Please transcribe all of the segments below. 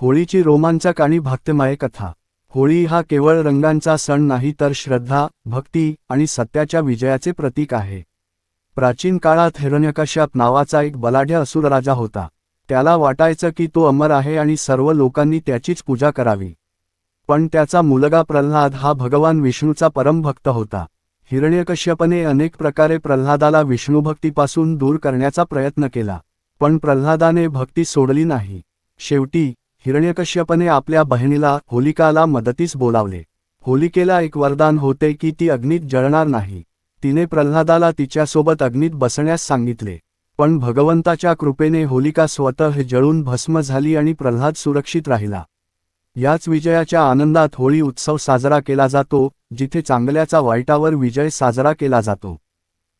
होळीची रोमांचक आणि भक्तमय कथा. होळी हा केवळ रंगांचा सण नाही तर श्रद्धा भक्ती आणि सत्याच्या विजयाचे प्रतीक आहे. प्राचीन काळात हिरण्यकश्यप नावाचा एक बलाढ्य असुर राजा होता. त्याला वाटायचं की तो अमर आहे आणि सर्व लोकांनी त्याचीच पूजा करावी. पण त्याचा मुलगा प्रल्हाद हा भगवान विष्णूचा परमभक्त होता. हिरण्यकश्यपने अनेक प्रकारे प्रल्हादाला विष्णुभक्तीपासून दूर करण्याचा प्रयत्न केला पण प्रल्हादाने भक्ती सोडली नाही. शेवटी हिरण्यकश्यपने आपल्या बहिणीला होलिकाला मदतीस बोलावले. होलिकेला एक वरदान होते की ती अग्नीत जळणार नाही. तिने प्रल्हादाला तिच्यासोबत अग्नीत बसण्यास सांगितले. पण भगवंताच्या कृपेने होलिका स्वतः जळून भस्म झाली आणि प्रल्हाद सुरक्षित राहिला. याच विजयाच्या आनंदात होळी उत्सव साजरा केला जातो जिथे चांगल्याचा वाईटावर विजय साजरा केला जातो.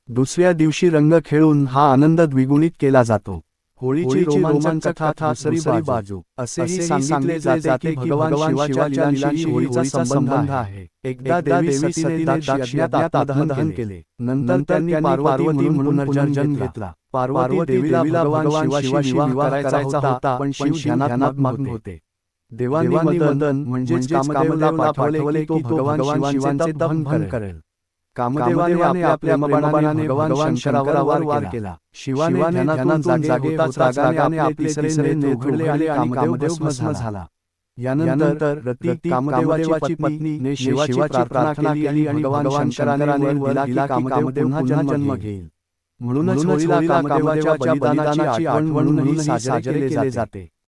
दुसऱ्या दिवशी रंग खेळून हा आनंद द्विगुणित केला जातो. होळीची रोमांचक कथा दुसरी बाजू. असेही सांगितले जाते की भगवान शिवाच्या लीलांशी होळीचा संबंध आहे. एकदा देवी सतीने दाक्षिणात आत्मदहन केले. नंतर त्यांनी पार्वती म्हणून पुनर्जन्म घेतला. पार्वती देवीला भगवान शिवाशी विवाह करायचा होता पण शिव ध्यानात मग्न होते. देवांनी मदन म्हणजेच कामदेवला पाठवले की तो भगवान शिवांचे भंग करेल. कामदेवाने आपल्या प्रेमबाणाने भगवान शंकरावर वार केला. शिवाने ध्यानातून जागे होताच रागाने आपले उघडले आणि कामदेव भस्म झाला. यानंतर रती कामदेवाची पत्नी ने शिवाची प्रार्थना केली आणि भगवान शंकराने वर दिला की कामदेव पुन्हा जन्म घेईल. म्हणूनच होळीला कामदेवाच्या बलिदानाची आठवण म्हणूनही साजरे केले जाते.